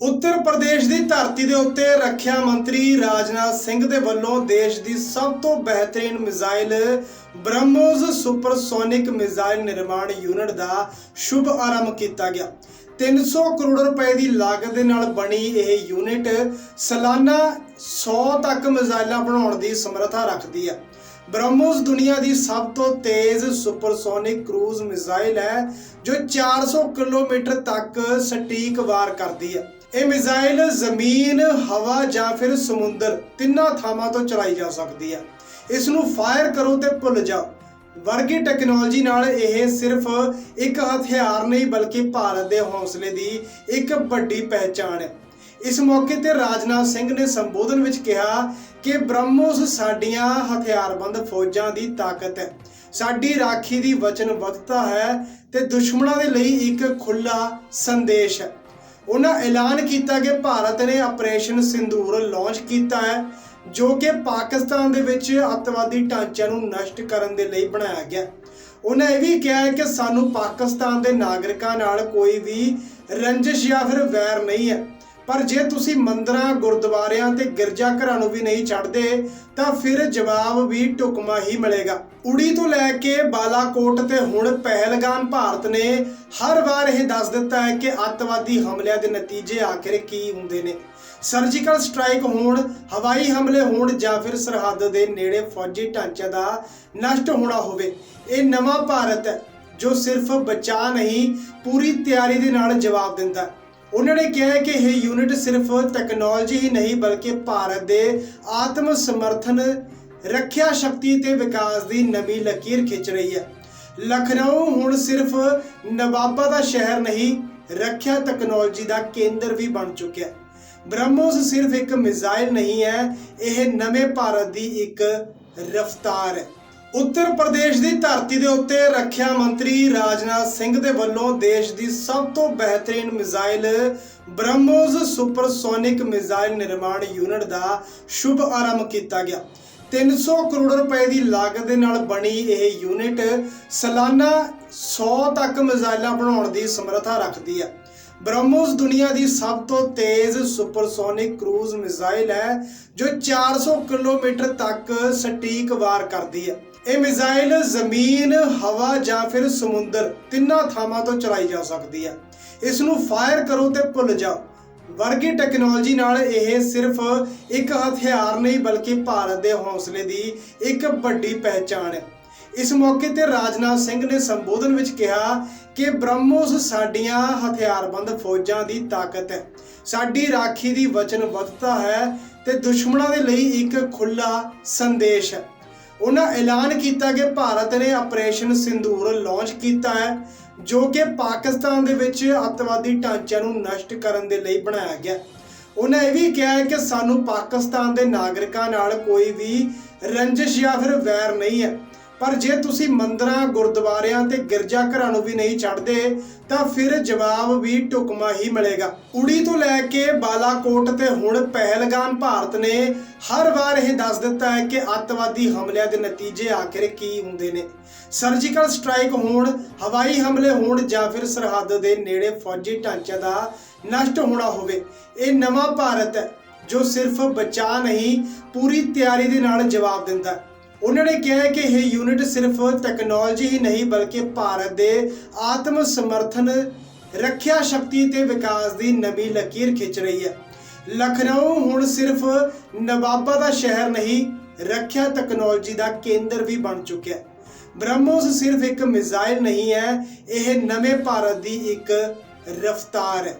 ਉੱਤਰ ਪ੍ਰਦੇਸ਼ ਦੀ ਧਰਤੀ ਦੇ ਉੱਤੇ ਰੱਖਿਆ ਮੰਤਰੀ ਰਾਜਨਾਥ ਸਿੰਘ ਦੇ ਵੱਲੋਂ ਦੇਸ਼ ਦੀ ਸਭ ਤੋਂ ਬਿਹਤਰੀਨ ਮਿਜ਼ਾਈਲ ਬ੍ਰਹਮੋਸ ਸੁਪਰਸੋਨਿਕ ਮਿਜ਼ਾਈਲ ਨਿਰਮਾਣ ਯੂਨਿਟ ਦਾ ਸ਼ੁਭ ਆਰੰਭ ਕੀਤਾ ਗਿਆ। 300 ਕਰੋੜ ਰੁਪਏ ਦੀ ਲਾਗਤ ਦੇ ਨਾਲ ਬਣੀ ਇਹ ਯੂਨਿਟ ਸਾਲਾਨਾ 100 ਤੱਕ ਮਿਜ਼ਾਈਲਾਂ ਬਣਾਉਣ ਦੀ ਸਮਰੱਥਾ ਰੱਖਦੀ ਹੈ। ਬ੍ਰਹਮੋਸ ਦੁਨੀਆ ਦੀ ਸਭ ਤੋਂ ਤੇਜ਼ ਸੁਪਰਸੋਨਿਕ ਕਰੂਜ਼ ਮਿਜ਼ਾਈਲ ਹੈ, ਜੋ 400 ਕਿਲੋਮੀਟਰ ਤੱਕ ਸਟੀਕ ਵਾਰ ਕਰਦੀ ਹੈ। ਇਹ ਮਿਜ਼ਾਈਲ ਜ਼ਮੀਨ, ਹਵਾ ਜਾਂ ਫਿਰ ਸਮੁੰਦਰ ਤਿੰਨਾਂ ਥਾਵਾਂ ਤੋਂ ਚਲਾਈ ਜਾ ਸਕਦੀ ਹੈ। ਇਸ ਨੂੰ ਫਾਇਰ ਕਰੋ ਤੇ ਭੁੱਲ ਜਾਓ। ਵਰਗੀ ਟੈਕਨੋਲੋਜੀ ਨਾਲ ਇਹ ਸਿਰਫ ਇੱਕ ਹਥਿਆਰ ਨਹੀਂ ਬਲਕਿ ਭਾਰਤ ਦੇ ਹੌਸਲੇ ਦੀ ਇੱਕ ਵੱਡੀ ਪਹਿਚਾਣ ਹੈ। ਇਸ ਮੌਕੇ ਤੇ ਰਾਜਨਾਥ ਸਿੰਘ ਨੇ ਸੰਬੋਧਨ ਵਿੱਚ ਕਿਹਾ ਕਿ ਬ੍ਰਹਮੋਸ ਸਾਡੀਆਂ ਹਥਿਆਰਬੰਦ ਫੌਜਾਂ ਦੀ ਤਾਕਤ ਹੈ। ਸਾਡੀ ਰਾਖੀ ਦੀ ਵਚਨਬੱਧਤਾ ਹੈ ਤੇ ਦੁਸ਼ਮਣਾਂ ਦੇ ਲਈ ਇੱਕ ਖੁੱਲਾ ਸੰਦੇਸ਼ ਹੈ। ਉਹਨਾਂ ਐਲਾਨ ਕੀਤਾ ਕਿ ਭਾਰਤ ਨੇ ਆਪਰੇਸ਼ਨ ਸਿੰਦੂਰ ਲਾਂਚ ਕੀਤਾ ਹੈ, ਜੋ ਕਿ ਪਾਕਿਸਤਾਨ ਦੇ ਵਿੱਚ ਅੱਤਵਾਦੀ ਢਾਂਚਿਆਂ ਨੂੰ ਨਸ਼ਟ ਕਰਨ ਦੇ ਲਈ ਬਣਾਇਆ ਗਿਆ। ਉਹਨਾਂ ਇਹ ਵੀ ਕਿਹਾ ਹੈ ਕਿ ਸਾਨੂੰ ਪਾਕਿਸਤਾਨ ਦੇ ਨਾਗਰਿਕਾਂ ਨਾਲ ਕੋਈ ਵੀ ਰੰਜਿਸ਼ ਜਾਂ ਫਿਰ ਵੈਰ ਨਹੀਂ ਹੈ। ਪਰ ਜੇ ਤੁਸੀਂ ਮੰਦਰਾਂ, ਗੁਰਦੁਆਰਿਆਂ ਤੇ ਗਿਰਜਾ ਘਰਾਂ ਨੂੰ ਵੀ ਨਹੀਂ ਛੱਡਦੇ ਤਾਂ ਫਿਰ ਜਵਾਬ ਵੀ ਢੁਕਮਾ ਹੀ ਮਿਲੇਗਾ। ਉੜੀ ਤੋਂ ਲੈ ਕੇ ਬਾਲਾਕੋਟ ਤੇ ਹੁਣ ਪਹਿਲਗਾਮ ਭਾਰਤ ਨੇ ਹਰ ਵਾਰ ਇਹ ਦੱਸ ਦਿੱਤਾ ਹੈ ਕਿ ਅੱਤਵਾਦੀ ਹਮਲਿਆਂ ਦੇ ਨਤੀਜੇ ਆਖਿਰ ਕੀ ਹੁੰਦੇ ਨੇ। ਸਰਜੀਕਲ ਸਟ੍ਰਾਈਕ ਹੋਣ, ਹਵਾਈ ਹਮਲੇ ਹੋਣ ਜਾਂ ਫਿਰ ਸਰਹੱਦ ਦੇ ਨੇੜੇ ਫੌਜੀ ਢਾਂਚੇ ਦਾ ਨਸ਼ਟ ਹੋਣਾ ਹੋਵੇ, ਇਹ ਨਵਾਂ ਭਾਰਤ ਹੈ, ਜੋ ਸਿਰਫ ਬਚਾ ਨਹੀਂ, ਪੂਰੀ ਤਿਆਰੀ ਦੇ ਨਾਲ ਜਵਾਬ ਦਿੰਦਾ ਉਹਨਾਂ ਨੇ ਕਿਹਾ ਕਿ ਇਹ ਯੂਨਿਟ ਸਿਰਫ ਟੈਕਨੋਲੋਜੀ ਹੀ ਨਹੀਂ, ਬਲਕਿ ਭਾਰਤ ਦੇ ਆਤਮ ਸਮਰਥਨ ਰੱਖਿਆ ਸ਼ਕਤੀ ਤੇ ਵਿਕਾਸ ਦੀ ਨਵੀਂ ਲਕੀਰ ਖਿੱਚ ਰਹੀ ਹੈ। ਲਖਨਊ ਹੁਣ ਸਿਰਫ ਨਵਾਬਾਂ ਦਾ ਸ਼ਹਿਰ ਨਹੀਂ, ਰੱਖਿਆ ਟੈਕਨੋਲੋਜੀ ਦਾ ਕੇਂਦਰ ਵੀ ਬਣ ਚੁੱਕਿਆ ਹੈ। ਬ੍ਰਹਮੋਸ ਸਿਰਫ ਇੱਕ ਮਿਜ਼ਾਈਲ ਨਹੀਂ ਹੈ, ਇਹ ਨਵੇਂ ਭਾਰਤ ਦੀ ਇੱਕ ਰਫ਼ਤਾਰ ਹੈ। ਉੱਤਰ ਪ੍ਰਦੇਸ਼ ਦੀ ਧਰਤੀ ਦੇ ਉੱਤੇ ਰੱਖਿਆ ਮੰਤਰੀ ਰਾਜਨਾਥ ਸਿੰਘ ਦੇ ਵੱਲੋਂ ਦੇਸ਼ ਦੀ ਸਭ ਤੋਂ ਬਿਹਤਰੀਨ ਮਿਜ਼ਾਈਲ ਬ੍ਰਹਮੋਸ ਸੁਪਰਸੋਨਿਕ ਮਿਜ਼ਾਈਲ ਨਿਰਮਾਣ ਯੂਨਿਟ ਦਾ ਸ਼ੁਭ ਆਰੰਭ ਕੀਤਾ ਗਿਆ। 300 ਕਰੋੜ ਰੁਪਏ ਦੀ ਲਾਗਤ ਦੇ ਨਾਲ ਬਣੀ ਇਹ ਯੂਨਿਟ ਸਾਲਾਨਾ 100 ਤੱਕ ਮਿਜ਼ਾਈਲਾਂ ਬਣਾਉਣ ਦੀ ਸਮਰੱਥਾ ਰੱਖਦੀ ਹੈ। ਬ੍ਰਹਮੋਸ ਦੁਨੀਆ ਦੀ ਸਭ ਤੋਂ ਤੇਜ਼ ਸੁਪਰਸੋਨਿਕ ਕਰੂਜ਼ ਮਿਜ਼ਾਈਲ ਹੈ, ਜੋ 400 ਕਿਲੋਮੀਟਰ ਤੱਕ ਸਟੀਕ ਵਾਰ ਕਰਦੀ ਹੈ। ਇਹ ਮਿਜ਼ਾਈਲ ਜ਼ਮੀਨ, ਹਵਾ ਜਾਂ ਫਿਰ ਸਮੁੰਦਰ ਤਿੰਨਾਂ ਥਾਵਾਂ ਤੋਂ ਚਲਾਈ ਜਾ ਸਕਦੀ ਹੈ। ਇਸ ਨੂੰ ਫਾਇਰ ਕਰੋ ਤੇ ਭੁੱਲ ਜਾਓ। ਵਰਗੀ ਟੈਕਨੋਲੋਜੀ ਨਾਲ ਇਹ ਸਿਰਫ ਇੱਕ ਹਥਿਆਰ ਨਹੀਂ ਬਲਕਿ ਭਾਰਤ ਦੇ ਹੌਸਲੇ ਦੀ ਇੱਕ ਵੱਡੀ ਪਹਿਚਾਣ ਹੈ। ਇਸ ਮੌਕੇ ਤੇ ਰਾਜਨਾਥ ਸਿੰਘ ਨੇ ਸੰਬੋਧਨ ਵਿੱਚ ਕਿਹਾ ਕਿ ਬ੍ਰਹਮੋਸ ਸਾਡੀਆਂ ਹਥਿਆਰਬੰਦ ਫੌਜਾਂ ਦੀ ਤਾਕਤ ਹੈ। ਸਾਡੀ ਰਾਖੀ ਦੀ ਵਚਨਬੱਧਤਾ ਹੈ ਤੇ ਦੁਸ਼ਮਣਾਂ ਦੇ ਲਈ ਇੱਕ ਖੁੱਲਾ ਸੰਦੇਸ਼ ਹੈ। ਉਹਨਾਂ ਐਲਾਨ ਕੀਤਾ ਕਿ ਭਾਰਤ ਨੇ ਆਪਰੇਸ਼ਨ ਸਿੰਦੂਰ ਲਾਂਚ ਕੀਤਾ ਹੈ, ਜੋ ਕਿ ਪਾਕਿਸਤਾਨ ਦੇ ਵਿੱਚ ਅੱਤਵਾਦੀ ਢਾਂਚਿਆਂ ਨੂੰ ਨਸ਼ਟ ਕਰਨ ਦੇ ਲਈ ਬਣਾਇਆ ਗਿਆ। ਉਹਨਾਂ ਇਹ ਵੀ ਕਿਹਾ ਹੈ ਕਿ ਸਾਨੂੰ ਪਾਕਿਸਤਾਨ ਦੇ ਨਾਗਰਿਕਾਂ ਨਾਲ ਕੋਈ ਵੀ ਰੰਜਿਸ਼ ਜਾਂ ਫਿਰ ਵੈਰ ਨਹੀਂ ਹੈ। ਪਰ ਜੇ ਤੁਸੀਂ ਮੰਦਰਾਂ, ਗੁਰਦੁਆਰਿਆਂ ਤੇ ਗਿਰਜਾ ਘਰਾਂ ਨੂੰ ਵੀ ਨਹੀਂ ਛੱਡਦੇ ਤਾਂ ਫਿਰ ਜਵਾਬ ਵੀ ਢੁਕਮਾ ਹੀ ਮਿਲੇਗਾ। ਉੜੀ ਤੋਂ ਲੈ ਕੇ ਬਾਲਾਕੋਟ ਤੇ ਹੁਣ ਪਹਿਲਗਾਮ ਭਾਰਤ ਨੇ ਹਰ ਵਾਰ ਇਹ ਦੱਸ ਦਿੱਤਾ ਹੈ ਕਿ ਅੱਤਵਾਦੀ ਹਮਲਿਆਂ ਦੇ ਨਤੀਜੇ ਆਖਿਰ ਕੀ ਹੁੰਦੇ ਨੇ। ਸਰਜੀਕਲ ਸਟ੍ਰਾਈਕ ਹੋਣ, ਹਵਾਈ ਹਮਲੇ ਹੋਣ ਜਾਂ ਫਿਰ ਸਰਹੱਦ ਦੇ ਨੇੜੇ ਫੌਜੀ ਢਾਂਚੇ ਦਾ ਨਸ਼ਟ ਹੋਣਾ ਹੋਵੇ, ਇਹ ਨਵਾਂ ਭਾਰਤ ਹੈ, ਜੋ ਸਿਰਫ ਬਚਾ ਨਹੀਂ, ਪੂਰੀ ਤਿਆਰੀ ਦੇ ਨਾਲ ਜਵਾਬ ਦਿੰਦਾ ਹੈ। ਉਹਨਾਂ ਨੇ ਕਿਹਾ ਕਿ ਇਹ ਯੂਨਿਟ ਸਿਰਫ ਟੈਕਨੋਲੋਜੀ ਹੀ ਨਹੀਂ, ਬਲਕਿ ਭਾਰਤ ਦੇ ਆਤਮ ਸਮਰਥਨ ਰੱਖਿਆ ਸ਼ਕਤੀ ਤੇ ਵਿਕਾਸ ਦੀ ਨਵੀਂ ਲਕੀਰ ਖਿੱਚ ਰਹੀ ਹੈ। ਲਖਨਊ ਹੁਣ ਸਿਰਫ ਨਵਾਬਾਂ ਦਾ ਸ਼ਹਿਰ ਨਹੀਂ, ਰੱਖਿਆ ਟੈਕਨੋਲੋਜੀ ਦਾ ਕੇਂਦਰ ਵੀ ਬਣ ਚੁੱਕਿਆ ਹੈ। ਬ੍ਰਹਮੋਸ ਸਿਰਫ ਇੱਕ ਮਿਜ਼ਾਈਲ ਨਹੀਂ ਹੈ, ਇਹ ਨਵੇਂ ਭਾਰਤ ਦੀ ਇੱਕ ਰਫ਼ਤਾਰ ਹੈ।